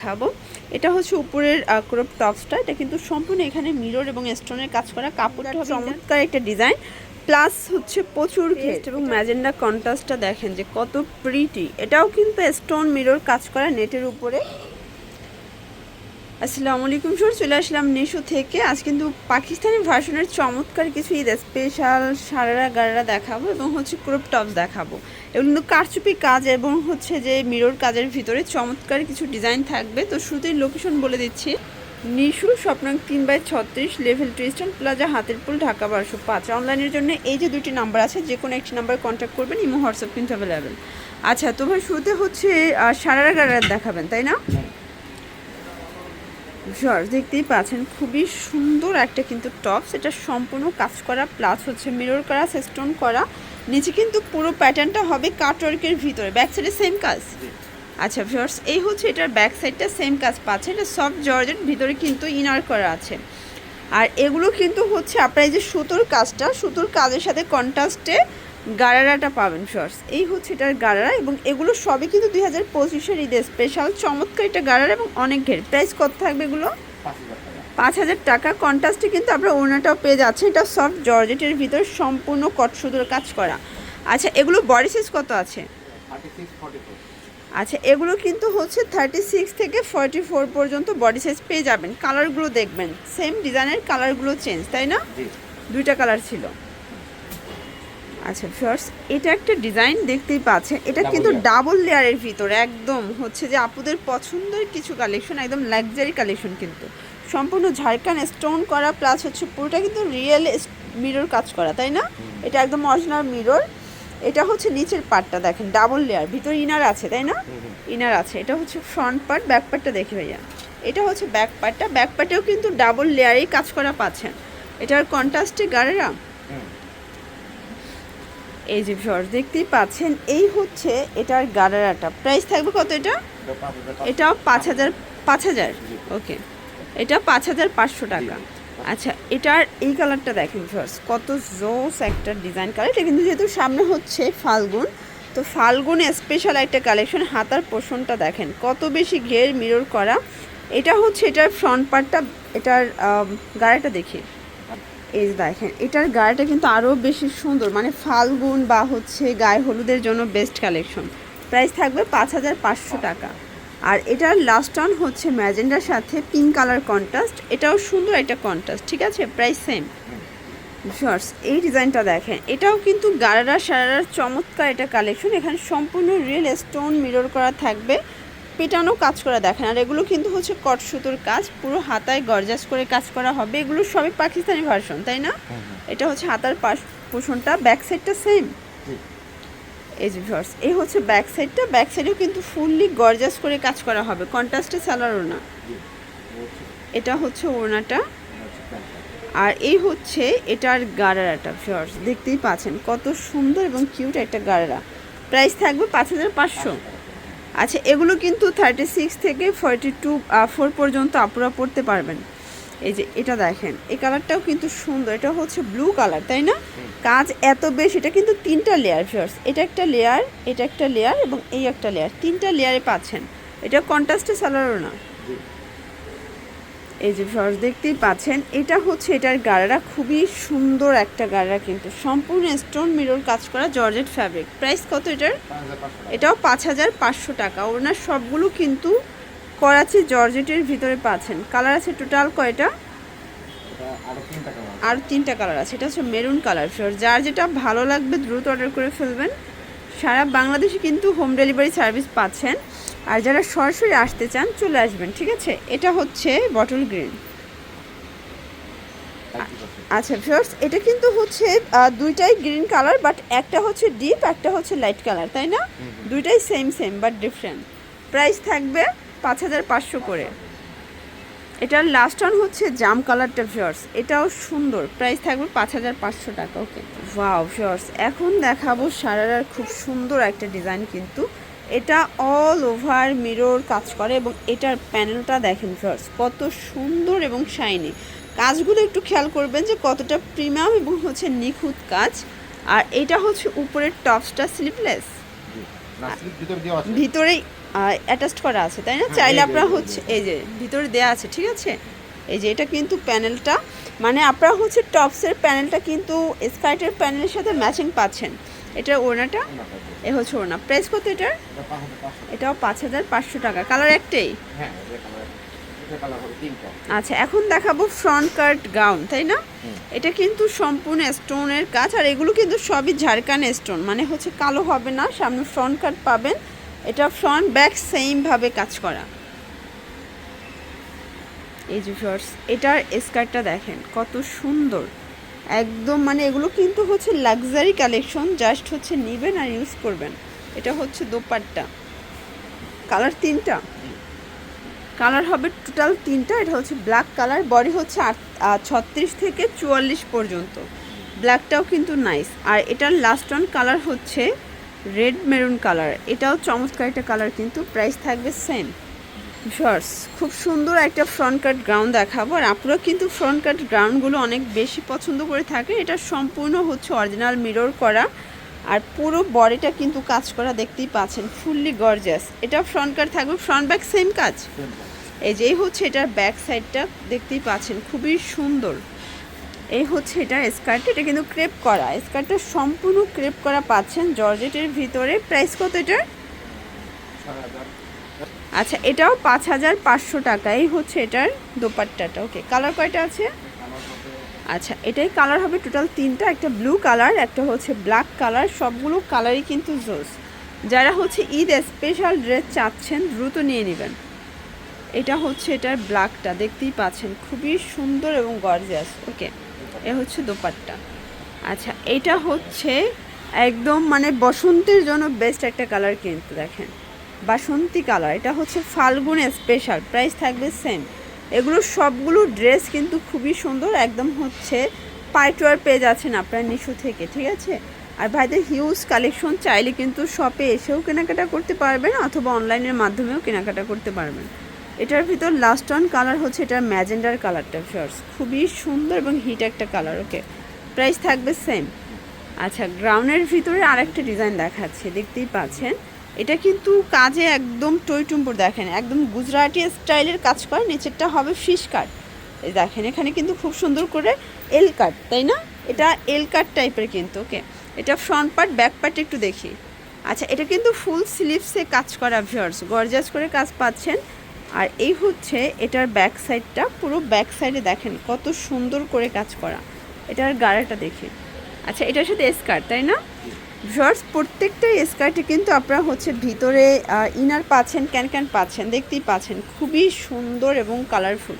দেখাবো। এটা হচ্ছে উপরের ক্রপ টপসটা। এটা কিন্তু সম্পূর্ণ এখানে মিরর এবং স্টোনের কাজ করা। কাপড়টা চমৎকার একটা ডিজাইন প্লাস হচ্ছে প্রচুর ঘেট এবং ম্যাজেন্ডা কন্ট্রাস্টটা দেখেন যে কত প্রিটি এটাও কিন্তু স্টোন মিরর কাজ করা নেটের উপরে। আসসালামু আলাইকুম স্যার চলে আসলাম নেশো থেকে। আজ কিন্তু পাকিস্তানি ভার্সনের চমৎকার কিছু ঈদ স্পেশাল সারারা গারারা দেখাবো এবং হচ্ছে ক্রপ টপস দেখাবো। এবং কিন্তু কারচুপি কাজ এবং হচ্ছে যে মিরর কাজের ভিতরে চমৎকার কিছু ডিজাইন থাকবে। তো শুরুতেই লোকেশন বলে দিচ্ছি। নিশু, স্বপ্নাং তিন বাই ছত্রিশ level Tristan plaza Hatirpool, Dhaka বারোশো পাঁচ। অনলাইনের জন্য এই যে দুটি নাম্বার আছে যে কোনো একটি নাম্বার কন্ট্যাক্ট করবেন, ইমো, হোয়াটসঅ্যাপ কিন্তু অ্যাভেলেবেল আচ্ছা তো ভাই শুরুতে হচ্ছে সারারা গারারা দেখাবেন, তাই না? জর্জ দেখতেই পাচ্ছেন খুবই সুন্দর একটা কিন্তু টপস এটা সম্পূর্ণ কাজ করা প্লাস হচ্ছে মিরর করা স্টোন করা। নিচে কিন্তু পুরো প্যাটার্নটা হবে কাটওয়ার্কের ভিতরে ব্যাক সাইডে সেম কাজ? আচ্ছা ভিউয়ার্স এই হচ্ছে এটার ব্যাক সাইডটা সেম কাজ পাচ্ছে। এটা সফট জর্জের ভিতরে কিন্তু ইনার করা আছে। আর এগুলো কিন্তু হচ্ছে আপনার এই যে সুতোর কাজটা সুতোর কাজের সাথে কন্ট্রাস্টে গারারাটা পাবেন শর্টস এই হচ্ছে এটার গারারা এবং এগুলো সবই কিন্তু দুই হাজার পঁচিশের ঈদে স্পেশাল চমৎকার এটা গারারা এবং অনেক ঘের প্রাইস কত থাকবে এগুলো? পাঁচ হাজার টাকা। কন্ট্রাস্টে কিন্তু আপনার ওনাটাও পেয়ে যাচ্ছে এটা সফট জর্জেটের ভিতর সম্পূর্ণ কট সুতোর কাজ করা। আচ্ছা এগুলো বডি সাইজ কত আছে? আচ্ছা এগুলো কিন্তু হচ্ছে থার্টি সিক্স থেকে ফর্টি ফোর পর্যন্ত বডি সাইজ পেয়ে যাবেন। কালারগুলো দেখবেন। সেম ডিজাইনের কালারগুলো চেঞ্জ তাই না? দুইটা কালার ছিল। আচ্ছা ফার্স্ট এটা একটা ডিজাইন দেখতেই পাচ্ছেন। এটা কিন্তু ডাবল লেয়ারের ভিতরে একদম হচ্ছে যে আপুদের পছন্দের কিছু কালেকশন একদম লাক্সারি কালেকশন কিন্তু। সম্পূর্ণ ঝাড়খান স্টোন করা প্লাস হচ্ছে পুরোটা কিন্তু রিয়েল মিরর কাজ করা তাই না? এটা একদম অরিজিনাল মিরর এটা হচ্ছে নিচের পার্টটা দেখেন ডাবল লেয়ার ভিতরে ইনার আছে তাই না? ইনার আছে। এটা হচ্ছে ফ্রন্ট পার্ট ব্যাক পার্টটা দেখি ভাইয়া। এটা হচ্ছে ব্যাক পার্টটা ব্যাক পার্টেও কিন্তু ডাবল লেয়ারেই কাজ করা পাচ্ছেন। এটার কন্ট্রাস্টে গাড়েরা? এই যে ভিউয়ার্স, দেখতেই পাচ্ছেন, এই হচ্ছে এটার গাডারাটা প্রাইস থাকবে কত এটা? এটাও পাঁচ হাজার পাঁচ হাজার? ওকে এটা পাঁচ হাজার পাঁচশো টাকা। আচ্ছা এটার এই কালারটা দেখেন ভিউয়ার্স, কত জোস একটা ডিজাইন কালার এটা কিন্তু যেহেতু সামনে হচ্ছে ফাল্গুন, তো ফাল্গুন স্পেশাল একটা কালেকশন হাতার পোষণটা দেখেন, কত বেশি ঘের মিরর করা। এটা হচ্ছে এটার ফ্রন্ট পার্টটা এটার গাড়িটা দেখি। এই দেখেন, এটার গায়েটা কিন্তু আরও বেশি সুন্দর মানে ফাল্গুন বা হচ্ছে গায়ে হলুদের জন্য বেস্ট কালেকশন প্রাইস থাকবে পাঁচ হাজার পাঁচশো টাকা। আর এটার লাস্ট অন হচ্ছে ম্যাজেন্ডার সাথে পিঙ্ক কালার কন্ট্রাস্ট এটাও সুন্দর একটা কন্ট্রাস্ট ঠিক আছে? প্রাইস সেম শর্টস এই ডিজাইনটা দেখেন, এটাও কিন্তু গারারা সারারার চমৎকার এটা কালেকশন এখানে সম্পূর্ণ রিয়েল স্টোন মিরর করা থাকবে। পেটানো কাজ করা দেখেন। আর এগুলো কিন্তু হচ্ছে কট সুতোর কাজ পুরো হাতায় গরজাস করে কাজ করা হবে। এগুলো সবই পাকিস্তানি ভার্সন তাই না? এটা হচ্ছে হাতার পাশ পোষণটা ব্যাক সাইডটা সেম এই যে ভিউয়ার্স এই হচ্ছে ব্যাক সাইডটা ব্যাক সাইডেও কিন্তু ফুললি গরজাস করে কাজ করা হবে কন্ট্রাস্টে সালার ওনা এটা হচ্ছে ওড়নাটা। আর এই হচ্ছে এটার গারারাটা ভিউয়ার্স দেখতেই পাচ্ছেন। কত সুন্দর এবং কিউট একটা গারারা প্রাইস থাকবে পাঁচ হাজার পাঁচশো। আচ্ছা এগুলো কিন্তু থার্টি সিক্স থেকে ফর্টি টু ফোর পর্যন্ত আপুরা পড়তে পারবেন। এই যে এটা দেখেন এই কালারটাও কিন্তু সুন্দর এটা হচ্ছে ব্লু কালার তাই না? কাজ এত বেশ এটা কিন্তু তিনটা লেয়ার ফিয়ার্স এটা একটা লেয়ার এটা একটা লেয়ার এবং এই একটা লেয়ার তিনটা লেয়ারে পাচ্ছেন। এটা কন্ট্রাস্টে সালারও না। এই যে ফিয়ার্স দেখতেই পাচ্ছেন এটা হচ্ছে এটার গাড়ারা। খুবই সুন্দর একটা গাড়ারা কিন্তু। সম্পূর্ণ স্টোন মিরর কাজ করা জর্জেট ফ্যাব্রিক প্রাইস কত এটার? এটাও পাঁচ হাজার পাঁচশো টাকা। ওনার সবগুলো কিন্তু করাচি জর্জেটের ভিতরে পাচ্ছেন। কালার আছে টোটাল কয়টা? আর তিনটা কালার আছে। এটা হচ্ছে মেরুন কালার ফিওর যার যেটা ভালো লাগবে দ্রুত অর্ডার করে ফেলবেন। সারা বাংলাদেশে কিন্তু হোম ডেলিভারি সার্ভিস পাচ্ছেন। আর যারা সরাসরি আসতে চান চলে আসবেন ঠিক আছে? এটা হচ্ছে বটল গ্রিন আচ্ছা ফিওর্স এটা কিন্তু হচ্ছে দুইটাই গ্রিন কালার বাট একটা হচ্ছে ডিপ একটা হচ্ছে লাইট কালার তাই না? দুইটাই same same but different price থাকবে পাঁচ হাজার পাঁচশো করে। এটার লাস্ট ওয়ান হচ্ছে জাম কালারটা ফিওর্স এটাও সুন্দর। প্রাইস থাকবে পাঁচ হাজার পাঁচশো টাকা ওকে ওয়াও ফিওর্স এখন দেখাবো সারারার খুব সুন্দর একটা ডিজাইন কিন্তু। এটা অল ওভার মিরর কাজ করে এবং এটার প্যানেলটা দেখেন ফিওর্স কত সুন্দর এবং শাইনি কাজগুলো একটু খেয়াল করবেন যে কতটা প্রিমিয়াম এবং হচ্ছে নিখুঁত কাজ। আর এটা হচ্ছে উপরের টপসটা স্লিপলেস ভিতরেই অ্যাটাচড করা আছে তাই না? হ্যাঁ, চাইলে আপনারা হচ্ছে এই যে ভিতরে দেয়া আছে ঠিক আছে? এই যে এটা কিন্তু প্যানেলটা। মানে আপনারা হচ্ছে টপসের প্যানেলটা কিন্তু স্কার্টের প্যানেলের সাথে ম্যাচিং পাচ্ছেন। এটার ওড়নাটা এ হচ্ছে ওড়না। প্রাইস কত এটার? এটা। এটাও পাঁচ হাজার পাঁচশো টাকা। কালার একটাই? হ্যাঁ এটা এটা আচ্ছা এখন দেখাবো ফ্রন্ট কাট গাউন তাই না? এটা কিন্তু সম্পূর্ণ স্টোনের কাজ আর এগুলো কিন্তু সবই ঝাড়খান স্টোন। মানে হচ্ছে কালো হবে না সামনে ফ্রন্ট কাট পাবেন। এটা ফ্রন্ট ব্যাক সেমভাবে কাজ করা। এই যে শর্টস এটার স্কার্টটা দেখেন, কত সুন্দর। একদম মানে এগুলো কিন্তু হচ্ছে লাক্সারি কালেকশন জাস্ট হচ্ছে নেবেন আর ইউজ করবেন। এটা হচ্ছে দোপাট্টা। কালার তিনটা? কালার হবে টোটাল তিনটা, এটা হচ্ছে ব্ল্যাক কালার বডি হচ্ছে ছত্রিশ থেকে চুয়াল্লিশ পর্যন্ত। ব্ল্যাকটাও কিন্তু নাইস আর এটার লাস্ট অন কালার হচ্ছে রেড মেরুন কালার। এটাও চমৎকার একটা কালার কিন্তু প্রাইস থাকবে সেম। শর্টস খুব সুন্দর একটা ফ্রন্ট কাট গ্রাউন্ড দেখাবো। আর আপনারা কিন্তু ফ্রন্ট কাট গ্রাউন্ডগুলো অনেক বেশি পছন্দ করে থাকে। এটা সম্পূর্ণ হচ্ছে অরিজিনাল মিরর করা। আর পুরো বডিটা কিন্তু কাজ করা দেখতেই পাচ্ছেন ফুললি গর্জাস এটা ফ্রন্ট কাট থাকবে ফ্রন্ট ব্যাক সেম কাজ। এই যে এই হচ্ছে এটার ব্যাক সাইডটা দেখতেই পাচ্ছেন খুবই সুন্দর। এই হচ্ছে এটা স্কার্ট, এটা কিন্তু ক্রেপ করা। স্কার্টটা সম্পূর্ণ ক্রেপ করা পাচ্ছেন জর্জেটের ভিতরে। প্রাইস কত এটার? আচ্ছা এটাও পাঁচ হাজার পাঁচশো টাকা। এই হচ্ছে এটার দোপাট্টাটা। ওকে, কালার কয়টা আছে? আচ্ছা এটাই কালার হবে টোটাল তিনটা। একটা ব্লু কালার, একটা হচ্ছে ব্ল্যাক কালার। সবগুলো কালারই কিন্তু জোস। যারা হচ্ছে ঈদ স্পেশাল ড্রেস চাচ্ছেন, দ্রুত নিয়ে নেবেন। এটা হচ্ছে এটার ব্ল্যাকটা। দেখতেই পাচ্ছেন, খুবই সুন্দর এবং গর্জিয়াস। ওকে। এ হচ্ছে দোপাট্টা। আচ্ছা এটা হচ্ছে একদম মানে বসন্তের জন্য বেস্ট একটা কালার কিন্তু দেখেন। বাসন্তী কালার এটা হচ্ছে ফাল্গুন স্পেশাল প্রাইস থাকবে সেম এগুলো সবগুলো ড্রেস কিন্তু খুবই সুন্দর, একদম হচ্ছে পাইটওয়ার পেয়ে যাচ্ছেন আপনার নিশু থেকে, ঠিক আছে? আর ভাইদের হিউজ কালেকশন চাইলে কিন্তু শপে এসেও কেনাকাটা করতে পারবেন অথবা অনলাইনের মাধ্যমেও কেনাকাটা করতে পারবেন। এটার ভিতর লাস্ট অন কালার হচ্ছে এটার ম্যাজেন্ডার কালারটা শর্টস খুবই সুন্দর এবং হিট একটা কালার ওকে প্রাইস থাকবে সেম আচ্ছা গ্রাউন্ডের ভিতরে আরেকটা ডিজাইন দেখাচ্ছে, দেখতেই পাচ্ছেন। এটা কিন্তু কাজে একদম টইটুম্বর দেখেন, একদম গুজরাটি স্টাইলের কাজ করে, নিচেরটা হবে ফিশ কাট দেখেন, এখানে কিন্তু খুব সুন্দর করে এল কাট তাই না? এটা এল কাট টাইপের কিন্তু ওকে এটা ফ্রন্ট পার্ট ব্যাক পার্ট একটু দেখি। আচ্ছা এটা কিন্তু ফুল স্লিভসে কাজ করা ভিওর্স গর্জাস করে কাজ পাচ্ছেন। আর এই হচ্ছে এটার ব্যাক সাইডটা পুরো ব্যাক সাইডে দেখেন কত সুন্দর করে কাজ করা। এটার গাড়াটা দেখি। আচ্ছা এটার সাথে স্কার্ট তাই না? ভিউয়ার্স প্রত্যেকটা স্কার্টে কিন্তু আপনারা হচ্ছে ভিতরে ইনার পাচ্ছেন ক্যান ক্যান পাচ্ছেন, দেখতেই পাচ্ছেন। খুবই সুন্দর এবং কালারফুল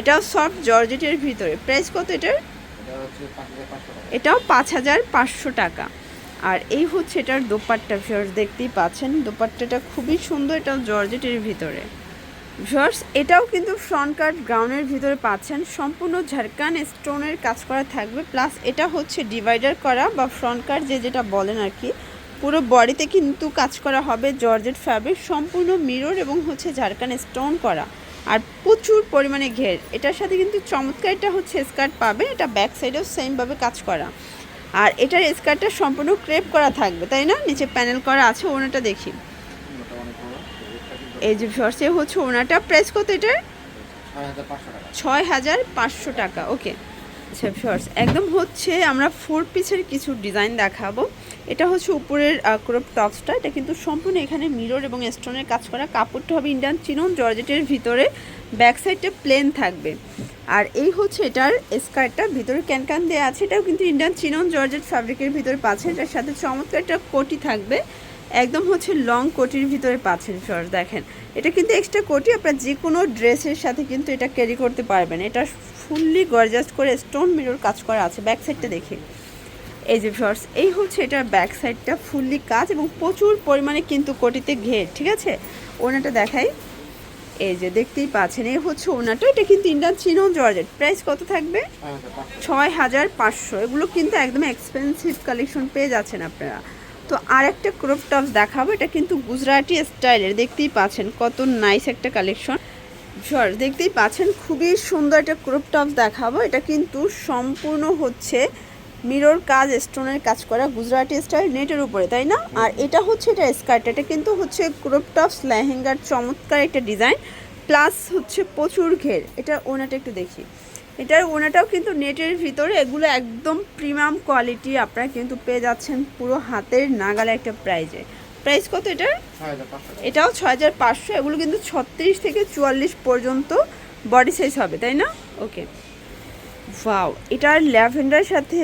এটাও সফট জর্জেটের ভিতরে। প্রাইস কত এটার? এটাও পাঁচ হাজার পাঁচশো টাকা। আর এই হচ্ছে এটার দোপাট্টা ভিউয়ার্স দেখতেই পাচ্ছেন। দোপাট্টাটা খুবই সুন্দর, এটাও জর্জেটের ভিতরে। ভিউয়ার্স, এটাও কিন্তু ফ্রন্ট কাট গ্রাউন্ডের ভিতরে পাচ্ছেন। সম্পূর্ণ ঝাড়খান স্টোনের কাজ করা থাকবে। প্লাস এটা হচ্ছে ডিভাইডার করা বা ফ্রন্ট কাট যে যেটা বলেন আর কি, পুরো বডিতে কিন্তু কাজ করা হবে জর্জেট ফ্যাব্রিক সম্পূর্ণ মিরর এবং হচ্ছে ঝাড়খান স্টোন করা। আর প্রচুর পরিমাণে ঘের। এটার সাথে কিন্তু চমৎকার এটা হচ্ছে স্কার্ট পাবে। এটা ব্যাক সাইডেও সেমভাবে কাজ করা। আর এটার স্কার্টটা সম্পূর্ণ ক্রেপ করা থাকবে, তাই না? নিচে প্যানেল করা আছে, ওনাটা দেখি ওটা অনেক বড় এটা কিন্তু এই যে শর্টসে হচ্ছে ওনাটা প্রাইস কত এটার? ছয় হাজার পাঁচশো টাকা। ওকে আচ্ছা শর্টস একদম হচ্ছে আমরা ফোর পিসের কিছু ডিজাইন দেখাবো। এটা হচ্ছে উপরের ক্রপ টপসটা এটা কিন্তু সম্পূর্ণ এখানে মিরর এবং স্টোনের কাজ করা। কাপড়টা হবে ইন্ডিয়ান চিনন জর্জেটের ভিতরে ব্যাক সাইডটা প্লেন থাকবে। আর এই হচ্ছে এটার স্কার্টটা ভিতরে ক্যানকান দেওয়া আছে। এটাও কিন্তু ইন্ডিয়ান চিনন জর্জেট ফ্যাব্রিকের ভিতরে পাচ্ছে। এটার সাথে চমৎকার একটা কোটি থাকবে। একদম হচ্ছে লং কোটির ভিতরে পাচ্ছেন শর্টস দেখেন। এটা কিন্তু এক্সট্রা কোটি আপনার যে কোনো ড্রেসের সাথে কিন্তু এটা ক্যারি করতে পারবেন। এটা ফুললি গর্জাস্ট করে স্টোন মিরর কাজ করা আছে ব্যাক সাইডটা দেখি। এই যে শর্টস এই হচ্ছে এটার ব্যাক সাইডটা ফুললি কাজ এবং প্রচুর পরিমাণে কিন্তু কোটিতে ঘের ঠিক আছে? ওনাটা দেখাই। এই যে দেখতেই পাচ্ছেন এই হচ্ছে ওনাটা এটা কিন্তু ইন্ডিয়ান চিনন জর্জেট প্রাইস কত থাকবে? ছয় হাজার পাঁচশো। এগুলো কিন্তু একদম এক্সপেন্সিভ কালেকশন পেয়ে যাচ্ছেন আপনারা। তো আর একটা ক্রপ টপস দেখাবো, এটা কিন্তু গুজরাটি স্টাইলের, দেখতেই পাচ্ছেন কত নাইস একটা কালেকশন সর দেখতেই পাচ্ছেন খুবই সুন্দর একটা ক্রপ টপস দেখাবো, এটা কিন্তু সম্পূর্ণ হচ্ছে মিরর কাজ স্টোনের কাজ করা গুজরাটি স্টাইল নেটের উপরে, তাই না? আর এটা হচ্ছে এটা স্কার্ট এটা কিন্তু হচ্ছে ক্রপ টপস লেহেঙ্গার চমৎকার একটা ডিজাইন প্লাস হচ্ছে প্রচুর ঘের। এটা ওনাটা একটু দেখি। এটার ওনাটাও কিন্তু নেটের ভিতরে এগুলো একদম প্রিমিয়াম কোয়ালিটি আপনারা কিন্তু পেয়ে যাচ্ছেন পুরো হাতের নাগালে একটা প্রাইজে প্রাইস কত এটার? এটাও ছয় হাজার পাঁচশো এগুলো কিন্তু ছত্রিশ থেকে চুয়াল্লিশ পর্যন্ত বডি সাইজ হবে তাই না? ওকে ওয়াও এটার ল্যাভেন্ডার সাথে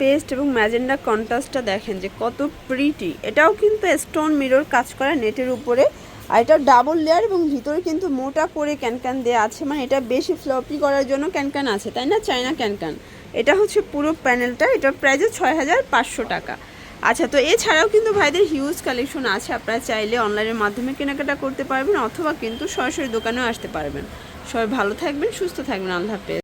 পেস্ট এবং ম্যাজেন্ডা কন্ট্রাস্টটা দেখেন যে কত প্রিটি এটাও কিন্তু স্টোন মিরর কাজ করা নেটের উপরে। আর এটা ডাবল লেয়ার এবং ভিতরে কিন্তু মোটা করে ক্যানক্যান দেওয়া আছে। মানে এটা বেশি ফ্লপি করার জন্য ক্যানক্যান আছে, তাই না? China cancan. এটা হচ্ছে পুরো প্যানেলটা এটার প্রাইস ছয় হাজার পাঁচশো টাকা। আচ্ছা তো এছাড়াও কিন্তু ভাইদের হিউজ কালেকশন আছে। আপনারা চাইলে অনলাইনের মাধ্যমে কেনাকাটা করতে পারবেন অথবা কিন্তু সরাসরি দোকানেও আসতে পারবেন। সবাই ভালো থাকবেন, সুস্থ থাকবেন। আল্লাহ হাফেজ।